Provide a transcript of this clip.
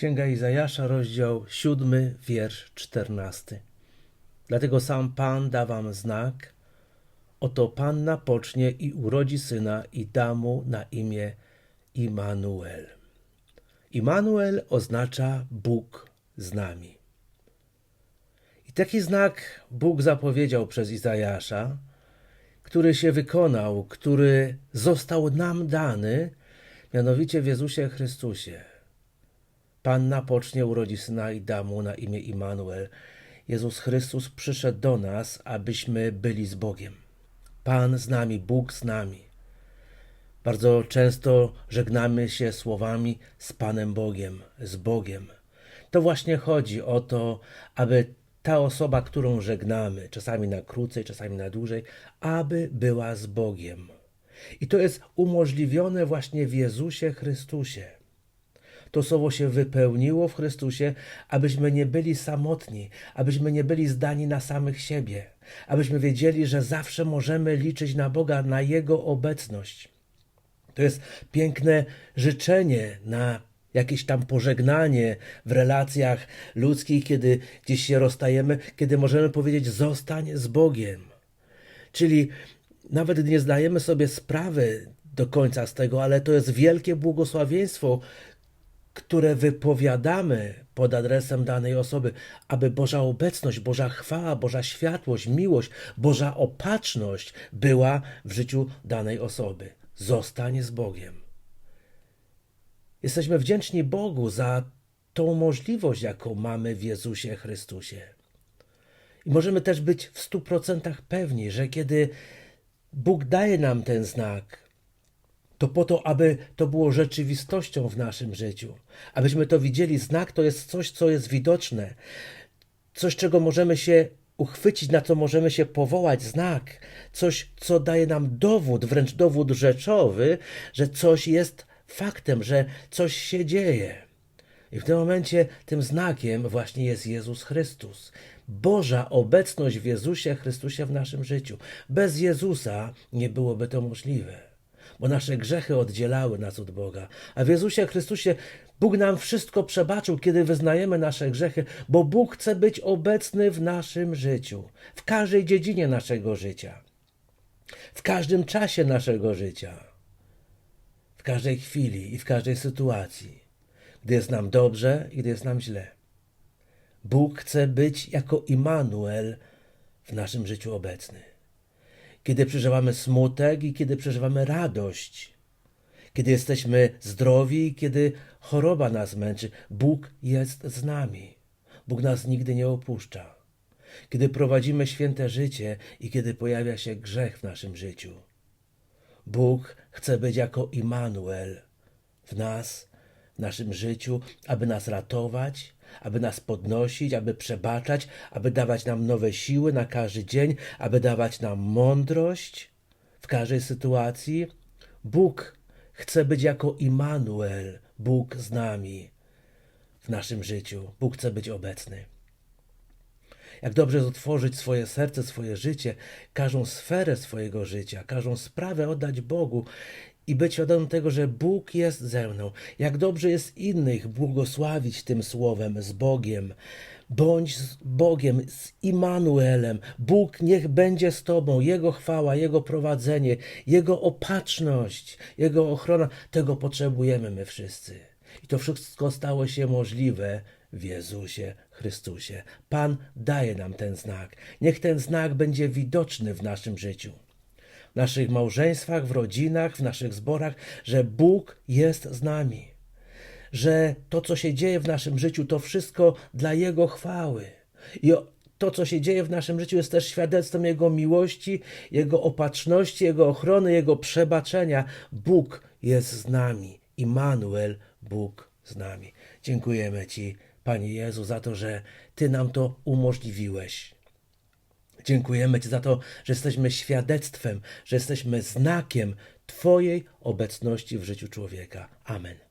Księga Izajasza, rozdział 7, wiersz 14. Dlatego sam Pan da wam znak. Oto Panna pocznie i urodzi syna i da mu na imię Immanuel. Immanuel oznacza Bóg z nami. I taki znak Bóg zapowiedział przez Izajasza, który się wykonał, który został nam dany, mianowicie w Jezusie Chrystusie. Panna pocznie urodzi syna i da mu na imię Immanuel. Jezus Chrystus przyszedł do nas, abyśmy byli z Bogiem. Pan z nami, Bóg z nami. Bardzo często żegnamy się słowami z Panem Bogiem, z Bogiem. To właśnie chodzi o to, aby ta osoba, którą żegnamy, czasami na krócej, czasami na dłużej, aby była z Bogiem. I to jest umożliwione właśnie w Jezusie Chrystusie. To słowo się wypełniło w Chrystusie, abyśmy nie byli samotni, abyśmy nie byli zdani na samych siebie, abyśmy wiedzieli, że zawsze możemy liczyć na Boga, na Jego obecność. To jest piękne życzenie na jakieś tam pożegnanie w relacjach ludzkich, kiedy gdzieś się rozstajemy, kiedy możemy powiedzieć: Zostań z Bogiem. Czyli nawet nie zdajemy sobie sprawy do końca z tego, ale to jest wielkie błogosławieństwo, które wypowiadamy pod adresem danej osoby, aby Boża obecność, Boża chwała, Boża światłość, miłość, Boża opatrzność była w życiu danej osoby. Zostań z Bogiem. Jesteśmy wdzięczni Bogu za tą możliwość, jaką mamy w Jezusie Chrystusie. I możemy też być w stu procentach pewni, że kiedy Bóg daje nam ten znak, to po to, aby to było rzeczywistością w naszym życiu, abyśmy to widzieli. Znak to jest coś, co jest widoczne, coś, czego możemy się uchwycić, na co możemy się powołać, znak, coś, co daje nam dowód, wręcz dowód rzeczowy, że coś jest faktem, że coś się dzieje. I w tym momencie tym znakiem właśnie jest Jezus Chrystus. Boża obecność w Jezusie Chrystusie w naszym życiu. Bez Jezusa nie byłoby to możliwe bo nasze grzechy oddzielały nas od Boga. A w Jezusie Chrystusie Bóg nam wszystko przebaczył, kiedy wyznajemy nasze grzechy, bo Bóg chce być obecny w naszym życiu, w każdej dziedzinie naszego życia, w każdym czasie naszego życia, w każdej chwili i w każdej sytuacji, gdy jest nam dobrze i gdy jest nam źle. Bóg chce być jako Immanuel w naszym życiu obecny kiedy przeżywamy smutek i kiedy przeżywamy radość, kiedy jesteśmy zdrowi i kiedy choroba nas męczy. Bóg jest z nami. Bóg nas nigdy nie opuszcza. Kiedy prowadzimy święte życie i kiedy pojawia się grzech w naszym życiu. Bóg chce być jako Immanuel w nas, w naszym życiu, aby nas ratować, aby nas podnosić, aby przebaczać, aby dawać nam nowe siły na każdy dzień, aby dawać nam mądrość w każdej sytuacji. Bóg chce być jako Immanuel, Bóg z nami w naszym życiu. Bóg chce być obecny. Jak dobrze jest otworzyć swoje serce, swoje życie, każdą sferę swojego życia, każdą sprawę oddać Bogu i być świadomym tego, że Bóg jest ze mną. Jak dobrze jest innych błogosławić tym słowem z Bogiem. Bądź z Bogiem, z Immanuelem. Bóg niech będzie z Tobą. Jego chwała, Jego prowadzenie, Jego opatrzność, Jego ochrona. Tego potrzebujemy my wszyscy. I to wszystko stało się możliwe w Jezusie Chrystusie. Pan daje nam ten znak. Niech ten znak będzie widoczny w naszym życiu w naszych małżeństwach, w rodzinach, w naszych zborach, że Bóg jest z nami. Że to, co się dzieje w naszym życiu, to wszystko dla Jego chwały. I to, co się dzieje w naszym życiu, jest też świadectwem Jego miłości, Jego opatrzności, Jego ochrony, Jego przebaczenia. Bóg jest z nami. Immanuel, Bóg z nami. Dziękujemy Ci, Panie Jezu, za to, że Ty nam to umożliwiłeś. Dziękujemy Ci za to, że jesteśmy świadectwem, że jesteśmy znakiem Twojej obecności w życiu człowieka. Amen.